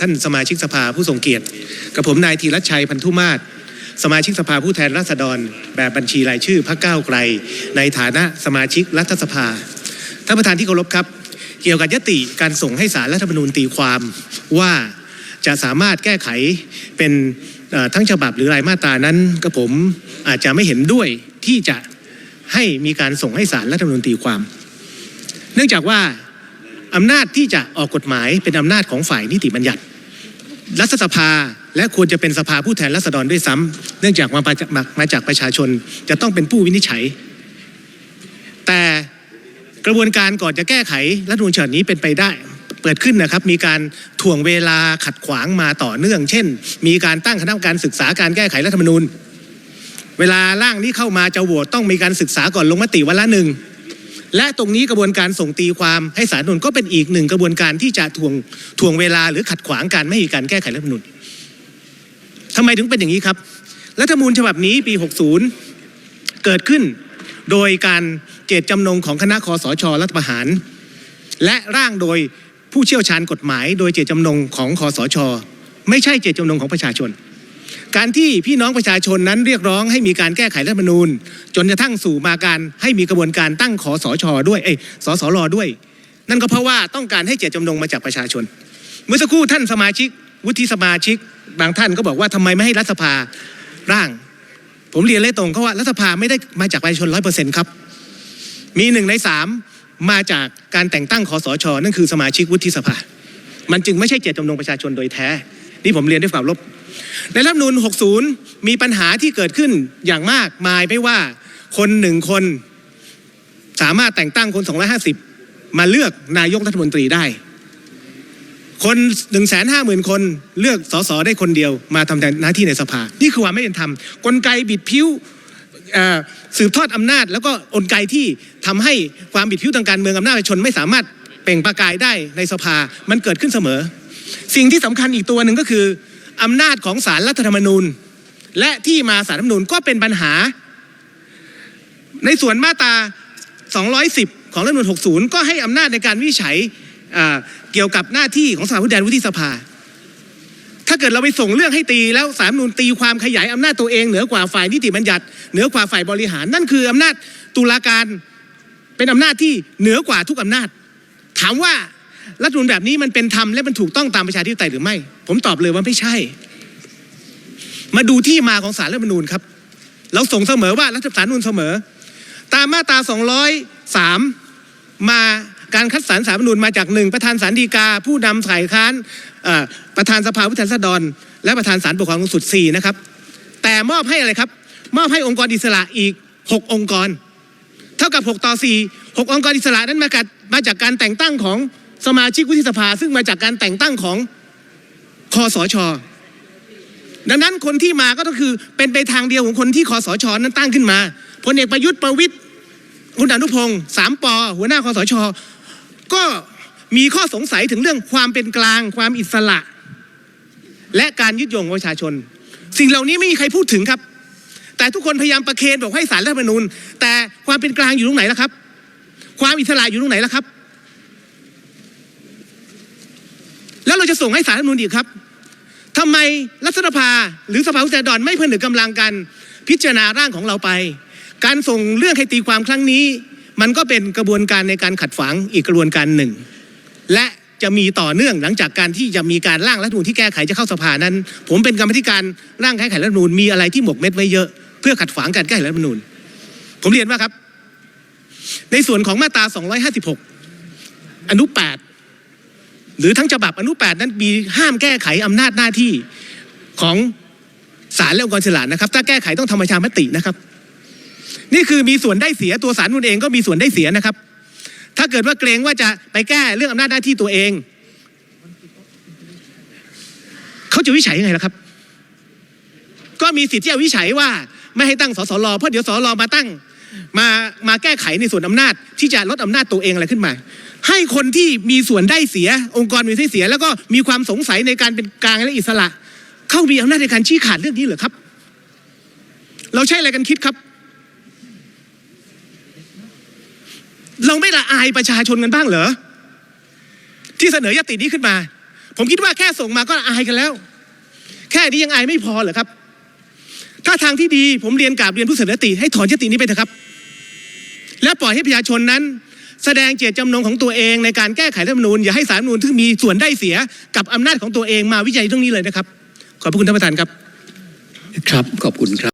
ท่านสมาชิกสภาผู้ทรงเกียรติ กับผมนายธีรชัยพันธุมาศสมาชิกสภาผู้แทนราษฎร แบบบัญชีรายชื่อพรรคก้าวไกล ในฐานะสมาชิกรัฐสภาท่านประธานที่เคารพครับ เกี่ยวกับยติการส่งให้สารรัฐธรรมนูญตีความว่าจะสามารถแก้ไขเป็นทั้งฉบับหรือรายมาตรานั้นก็ผมอาจจะไม่เห็นด้วยที่จะให้มีการส่งให้สารรัฐธรรมนูญตีความ เนื่องจากว่า อำนาจที่จะออกกฎหมายเป็นอำนาจของฝ่ายนิติบัญญัติ รัฐสภาและควรจะเป็นสภาผู้แทนราษฎรด้วยซ้ำเนื่องจากมาจากมาจากประชาชนจะต้องเป็นผู้วินิจฉัย แต่กระบวนการก่อนจะแก้ไขรัฐธรรมนูญฉบับนี้เป็นไปได้เปิดขึ้นนะครับ มีการถ่วงเวลาขัดขวางมาต่อเนื่อง เช่น มีการตั้งคณะกรรมการศึกษาการแก้ไขรัฐธรรมนูญ เวลาร่างนี้เข้ามาจะโหวตต้องมีการศึกษาก่อนลงมติวันละหนึ่ง และตรงนี้กระบวนการส่งตีความให้สารรัฐธรรมนูญก็เป็นอีกหนึ่งกระบวนการที่จะถ่วงถ่วงเวลาหรือขัดขวางการไม่มีการแก้ไขรัฐมนูญทำไมถึงเป็นอย่างนี้ครับรัฐธรรมนูญฉบับนี้ปี 60 เกิดขึ้น โดยการเจตจำนงของคณะคอสชรัฐประหาร และร่างโดยผู้เชี่ยวชาญกฎหมาย โดยเจตจำนงของคอสช ไม่ใช่เจตจำนงของประชาชน การที่พี่น้องประชาชนนั้นเรียกร้องให้มีการแก้ไขรัฐธรรมนูญ จนกระทั่งสู่มาการให้มีกระบวนการตั้งขอสชด้วยเอ้ยสสรด้วย นั่นก็เพราะว่าต้องการให้เจตจำนงมาจากประชาชน เมื่อสักครู่ท่านสมาชิก วุฒิสมาชิก บางท่านก็บอกว่าทำไมไม่ให้รัฐสภาร่าง ผมเรียนเลยตรงเขาว่ารัฐสภาไม่ได้มาจากประชาชนร้อยเปอร์เซ็นต์ครับ มีหนึ่งในสามมาจากการแต่งตั้งคอสชนั่นคือสมาชิกวุฒิสภา มันจึงไม่ใช่เจตจำนงประชาชนโดยแท้ นี่ผมเรียนด้วยความเคารบ ในรัฐมนูญ60 มีปัญหาที่เกิดขึ้นอย่างมากมายไม่ว่าคนหนึ่งคน สามารถแต่งตั้งคน 250 มาเลือกนายกรัฐมนตรีได้ คน1นึ่งแสนห้าหมื่นคนเลือกสสได้คนเดียว มาทำหน้าที่ในสภา นี่คือความไม่เป็นธรรมกลไกบิดผิวสืบทอดอำนาจ แล้วก็กลไกที่ทำให้ความบิดผิวทางการเมืองอำนาจประชาชนไม่สามารถเปล่งประกายได้ในสภามันเกิดขึ้นเสมอ สิ่งที่สำคัญอีกตัวหนึ่งก็คือ อำนาจของสารรัฐธรรมนูญ และที่มาสารรัฐธรรมนูญก็เป็นปัญหา ในส่วนมาตรา 210 ของรัฐธรรมนูญ 60 ก็ให้อำนาจในการวิจัยเกี่ยวกับหน้าที่ของสภาผู้แทนวุฒิสภา ถ้าเกิดเราไปส่งเรื่องให้ตีแล้วสารรัฐธรรมนูญตีความขยายอำนาจตัวเองเหนือกว่าฝ่ายนิติบัญญัติเหนือกว่าฝ่ายบริหาร นั่นคืออำนาจตุลาการเป็นอำนาจที่เหนือกว่าทุกอำนาจ ถามว่า รัฐมนูญแบบนี้มันเป็นธรรมและมันถูกต้องตามประชาธิปไตยหรือไม่ ผมตอบเลยว่าไม่ใช่ มาดูที่มาของสารรัฐมนูญครับ เราส่งเสมอว่ารัฐสารัฐมนูญเสมอ ตามมาตรา 203 มาการคัดสรรสารรัฐมนูญมาจากหนึ่งประธานสารดีกา ผู้นำฝ่ายค้านประธานสภาผู้แทนราษฎรและประธานศาลปกครองสูงสุด4นะครับ แต่มอบให้อะไรครับ มอบให้องค์กรอิสระอีก 6 องค์กร เท่ากับ 6 ต่อ 4 6 องค์กรอิสระนั้นมาจากมาจากการแต่งตั้งของ สมาชิกวุฒิสภาซึ่งมาจากการแต่งตั้งของคอสช ดังนั้นคนที่มาก็ต้องคือเป็นไปทางเดียวของคนที่คอสช นั้นตั้งขึ้นมาพลเอกประยุทธ์ประวิตยคุณอนุพงศ์สามปอหัวหน้าคอสช ก็มีข้อสงสัยถึงเรื่องความเป็นกลางความอิสระ และการยึดโยงของประชาชน สิ่งเหล่านี้ไม่มีใครพูดถึงครับ แต่ทุกคนพยายามประเคนบอกให้สารรัฐธรรมนูญ แต่ความเป็นกลางอยู่ตรงไหนล่ะครับ ความอิสระอยู่ตรงไหนล่ะครับ แล้ว เราจะส่งให้สารรัฐมนูญอีกครับทำไมรัฐสภาหรือสภาผู้แทนราษฎรไม่ผนึกกำลังกัน พิจารณาร่างของเราไป การส่งเรื่องให้ตีความครั้งนี้ มันก็เป็นกระบวนการในการขัดฝังอีกกระบวนการหนึ่ง และจะมีต่อเนื่องหลังจากการที่จะมีการร่างรัฐธรรมนูญที่แก้ไขจะเข้าสภานั้น ผมเป็นกรรมธิการร่างแก้ไขรัฐธรรมนูญมีอะไรที่หมกเม็ดไว้เยอะ เพื่อขัดขวางการแก้ไขรัฐธรรมนูญผมเรียนว่าครับ ในส่วนของมาตรา 256 อนุ 8 หรือทั้งฉบับอนุ 8 นั้นมีห้ามแก้ไขอำนาจหน้าที่ของศาลและองค์กรอิสระนะครับ ถ้าแก้ไขต้องทำประชามตินะครับ นี่คือมีส่วนได้เสียตัวสารนุนเองก็มีส่วนได้เสียนะครับ ถ้าเกิดว่าเกรงว่าจะไปแก้เรื่องอำนาจหน้าที่ตัวเองเขาจะวิจัยยังไงล่ะครับ ก็มีสิทธิ์ที่จะวิจัยว่าไม่ให้ตั้งสสรเพราะเดี๋ยวสสรมาตั้ง มามาแก้ไขในส่วนอำนาจที่จะลดอำนาจตัวเองอะไรขึ้นมา ให้คนที่มีส่วนได้เสีย องค์กรมีส่วนเสีย แล้วก็มีความสงสัยในการเป็นกลางและอิสระ เข้ามีอำนาจในการชี้ขาดเรื่องนี้เหรอครับ เราใช้อะไรกันคิดครับ เราไม่ละอายประชาชนกันบ้างเหรอที่เสนอยตินี้ขึ้นมา ผมคิดว่าแค่ส่งมาก็อายกันแล้ว แค่นี้ยังอายไม่พอเหรอครับ ถ้าทางที่ดีผมเรียนกราบเรียนผู้เสนอติให้ถอนยตินี้ไปเถอะครับ และปล่อยให้ประชาชนนั้น แสดงเจตจำนงของตัวเองในการแก้ไขรัฐธรรมนูญอย่าให้สารรัฐธรรมนูญที่มีส่วนได้เสียกับอำนาจของตัวเองมาวิจัยเรื่องนี้เลยนะครับ ขอบพระคุณท่านประธานครับ ครับขอบคุณครับ